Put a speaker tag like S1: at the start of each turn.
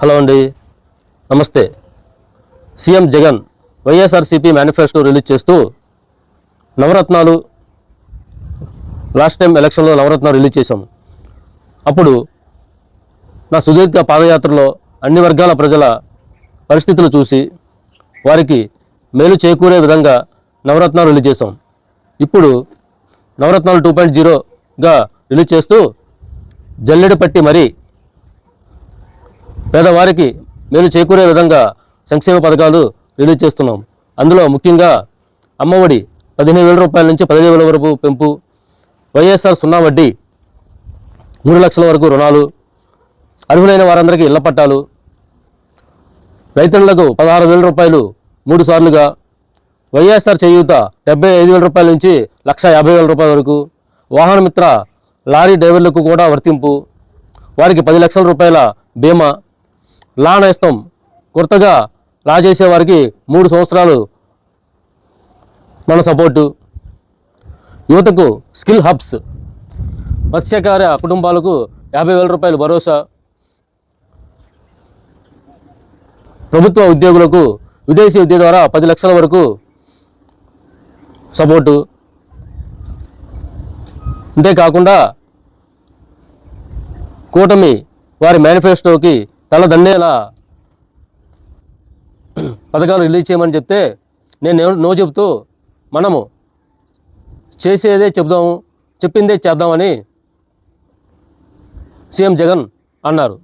S1: Hello అండి. నమస్తే. CM Jagan YSRCP manifesto release చేస్తూ నవరత్నాలు లాస్ట్ టైం ఎలక్షన్లో నవరత్నాలు రిలీజ్ చేశాము అప్పుడు నా సుదీర్ఘ పాదయాత్రలో అన్ని వర్గాల ప్రజల పరిస్థితులు చూసి వారికి మేలు చేకూరే విధంగా నవరత్నాలు రిలీజ్ చేశాం. ఇప్పుడు నవరత్నాలు టూ పాయింట్ జీరోగా రిలీజ్ చేస్తూ జల్లెడ పట్టి మరీ పేదవారికి మేలు చేకూరే విధంగా సంక్షేమ పథకాలు రిలీజ్ చేస్తున్నాం. అందులో ముఖ్యంగా అమ్మఒడి పదిహేను వేల రూపాయల నుంచి పదిహేను వేల వరకు పెంపు వైఎస్ఆర్ సున్నా వడ్డీ మూడు లక్షల వరకు రుణాలు అర్హులైన వారందరికీ ఇళ్ళ పట్టాలు రైతులకు పదహారు వేల రూపాయలు మూడు సార్లుగా వైఎస్ఆర్ చేయూత డెబ్బై ఐదు వేల రూపాయల నుంచి లక్ష యాభై వేల రూపాయల వరకు వాహన మిత్ర లారీ డ్రైవర్లకు కూడా వర్తింపు వారికి పది లక్షల రూపాయల బీమా లా కొత్తగా లా చేసేవారికి మూడు సంవత్సరాలు మన సపోర్టు. యువతకు స్కిల్ హబ్స్. మత్స్యకార కుటుంబాలకు యాభై వేల రూపాయలు భరోసా. ప్రభుత్వ ఉద్యోగులకు విదేశీ విద్య ద్వారా పది లక్షల వరకు సపోర్టు. అంతేకాకుండా కూటమి వారి మేనిఫెస్టోకి తల దండేలా పథకాలు రిలీజ్ చేయమని చెప్తే నేను నో- చెబుతూ మనము చేసేదే చెబుదాము చెప్పిందే చేద్దామని సీఎం జగన్ అన్నారు.